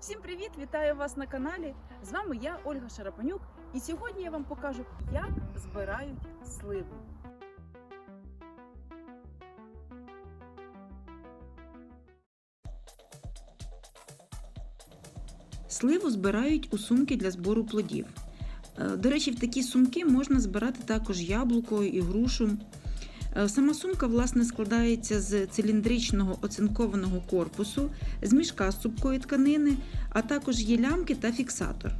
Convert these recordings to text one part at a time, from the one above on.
Всім привіт! Вітаю вас на каналі. З вами я, Ольга Шарапанюк, і сьогодні я вам покажу, як збирають сливу. Сливу збирають у сумки для збору плодів. Е, До речі, в такі сумки можна збирати також яблуко і грушу. Е, Сама сумка власне складається з циліндричного оцинкованого корпусу, з мішка з цупкої тканини, а також є лямки та фіксатор.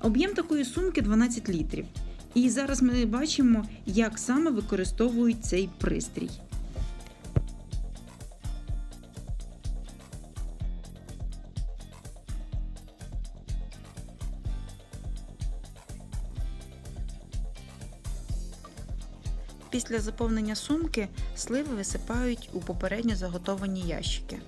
Об'єм такої сумки 12 літрів. І зараз ми бачимо, як саме використовують цей пристрій. Після заповнення сумки сливи висипають у попередньо заготовані ящики.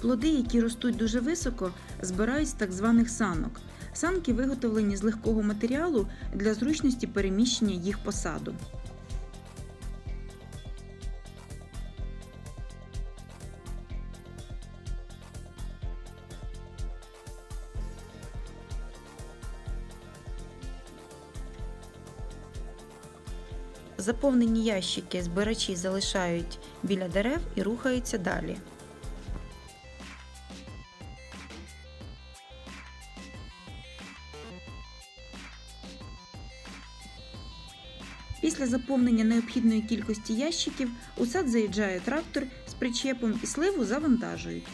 Плоди, які ростуть дуже високо, збирають з так званих санок. Санки виготовлені з легкого матеріалу для зручності переміщення їх по саду. Заповнені ящики збирачі залишають біля дерев і рухаються далі. Після заповнення необхідної кількості ящиків у сад заїжджає трактор з причепом і сливу завантажують.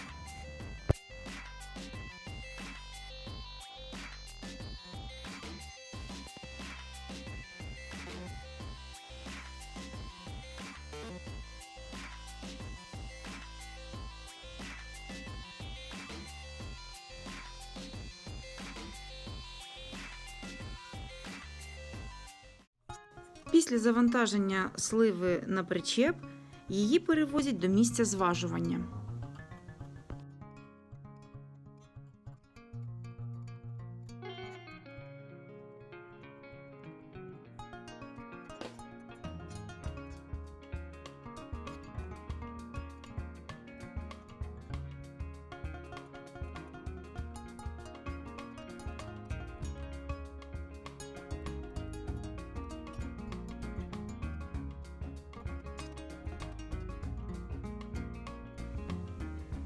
Після завантаження сливи на причеп її перевозять до місця зважування.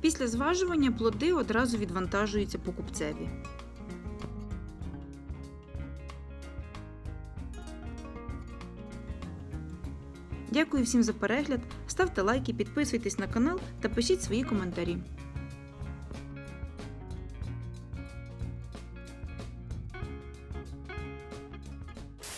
Після зважування плоди одразу відвантажуються покупцеві. Дякую всім за перегляд. Ставте лайки, підписуйтесь на канал та пишіть свої коментарі.